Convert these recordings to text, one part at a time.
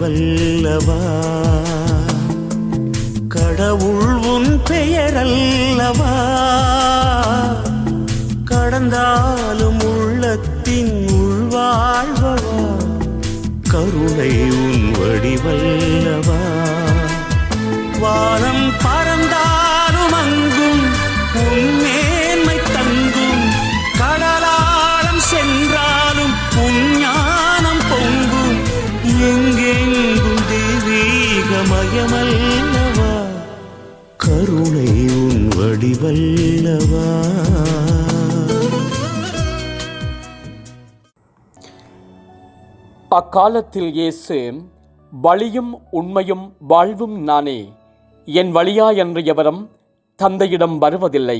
வல்லவா? கடவுள் உன் பெயர் அல்லவா கடந்தாலும் உள்ளத்தின் உள்வாழ்வவா கருணை உன் வடிவல்லவா? வானம் பறந்தாலும் கருணை உன் வடிவல்லவா? அக்காலத்தில் இயேசு வழியும் உண்மையும் வாழ்வும் நானே. என் வழியா என்று எவரும் தந்தையிடம் வருவதில்லை.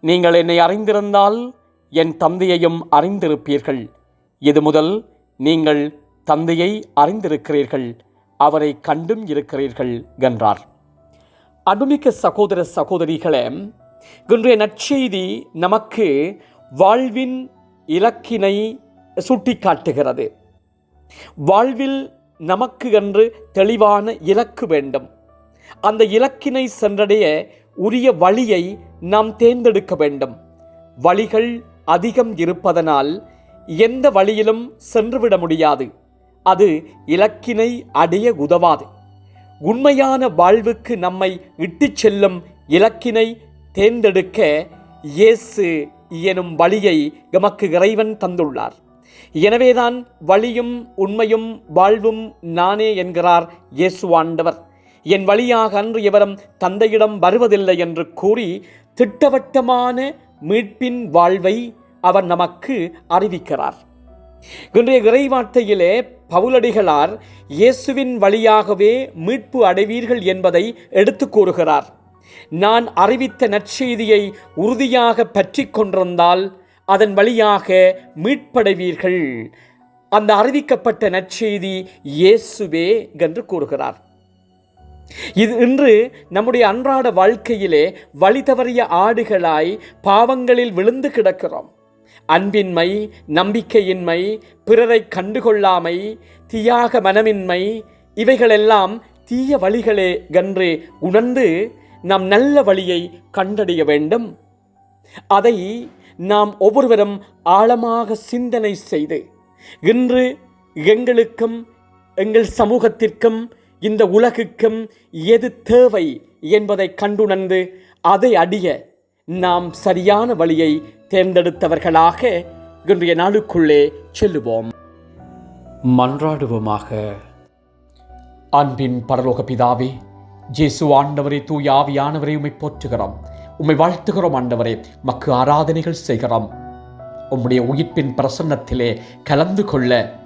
நீங்கள் என்னை அறிந்திருந்தால் என் தந்தையையும் அறிந்திருப்பீர்கள். இது முதல் நீங்கள் தந்தையை அறிந்திருக்கிறீர்கள். அவரை கண்டும் இருக்கிறீர்கள் என்றார். அன்புமிக்க சகோதர சகோதரிகளே இன்றைய நற்செய்தி நமக்கு வாழ்வின் இலக்கினை சுட்டிக்காட்டுகிறது. வாழ்வில் நமக்கு என்று தெளிவான இலக்கு வேண்டும். அந்த இலக்கினை சென்றடைய உரிய வழியை நாம் தேர்ந்தெடுக்க வேண்டும். வழிகள் அதிகம் இருப்பதனால் எந்த வழியிலும் சென்றுவிட முடியாது. அது இலக்கினை அடைய உதவாது. உண்மையான வாழ்வுக்கு நம்மை இட்டுச் செல்லும் இலக்கினை தேர்ந்தெடுக்க இயேசு எனும் வழியை எமக்கு இறைவன் தந்துள்ளார். எனவேதான் வழியும் உண்மையும் வாழ்வும் நானே என்கிறார் இயேசுவாண்டவர் என் வழியாக அன்று எவரும் தந்தையிடம் வருவதில்லை என்று கூறி திட்டவட்டமான மீட்பின் வாழ்வை அவர் நமக்கு அறிவிக்கிறார். இன்றைய இறைவார்த்தையிலே பவுலடிகளார் இயேசுவின் வழியாகவே மீட்பு அடைவீர்கள் என்பதை எடுத்து கூறுகிறார். நான் அறிவித்த நற்செய்தியை உறுதியாக பற்றி கொண்டிருந்தால் அதன் வழியாக மீட்படைவீர்கள். அந்த அறிவிக்கப்பட்ட நற்செய்தி இயேசுவே என்று கூறுகிறார். இது இன்று நம்முடைய அன்றாட வாழ்க்கையிலே வழி தவறிய ஆடுகளாய் பாவங்களில் விழுந்து கிடக்கிறோம். அன்பின்மை நம்பிக்கையின்மை பிறரை கண்டுகொள்ளாமை தியாக மனமின்மை இவைகளெல்லாம் தீய வழிகளே என்று உணர்ந்து நாம் நல்ல வழியை கண்டறிய வேண்டும். அதை நாம் ஒவ்வொருவரும் ஆழமாக சிந்தனை செய்து இன்று எங்களுக்கும் எங்கள் சமூகத்திற்கும் இந்த உலகுக்கும் எது தேவை என்பதை கண்டுணர்ந்து அதை அடிய நாம் சரியான வழியை தேர்ந்தெடுத்தவர்களாக இன்றைய நாளுக்குள்ளே செல்லுவோம். மன்றாடுவோமாக. அன்பின் பரலோக பிதாவே ஜேசு ஆண்டவரே தூய ஆவியானவரை உம்மை போற்றுகிறோம். உம்மை வாழ்த்துகிறோம் ஆண்டவரே மக்கு ஆராதனைகள் செய்கிறோம். உம்முடைய உயிர்ப்பின் பிரசன்னத்திலே கலந்து கொள்ள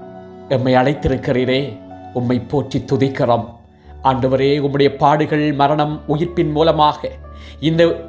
எம்மை அழைத்திருக்கிறீரே உம்மை போற்றி துதிக்கிறோம். ஆண்டவரே உம்முடைய பாடுகள் மரணம் உயிர்ப்பின் மூலமாக இந்த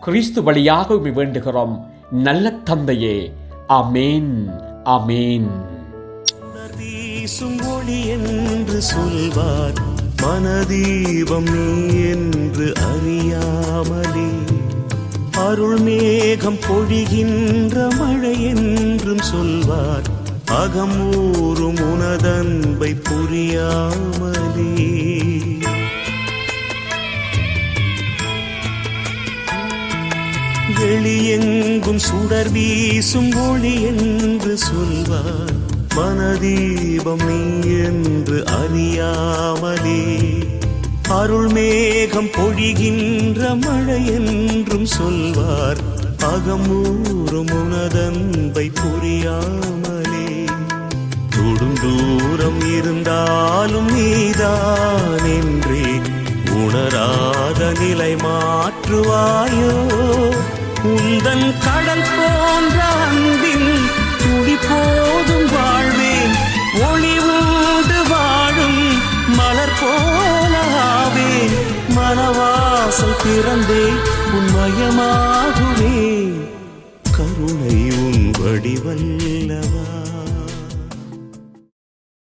கிறிஸ்து வழியாக உம்மை வேண்டுகிறோம். நல்ல தந்தையே. அமேன் அமேன் ஒளி என்று சொல்வார். மனதீபம் நீ என்று அறியாமலே. அருள் மேகம் பொழிகின்ற மழை என்றும் சொல்வார். அகமூறும் உனதன்பை புரியாமலே. எங்கும் சுடர் வீசும் ஒளி என்று சொல்வார். மனதீபம் நீ என்று அறியாமலே. அருள் மேகம் பொழிகின்ற மழை என்றும் சொல்வார். அகமூறும் உனதன்பை புரியாமலே. தொடும் தூரம் இருந்தாலும் நீதான் என்றே உணராத நிலை மாற்றுவாயோ? வாசல் திறந்தே உன்மயமாகுவே கருணை உன் வடிவல்லவா?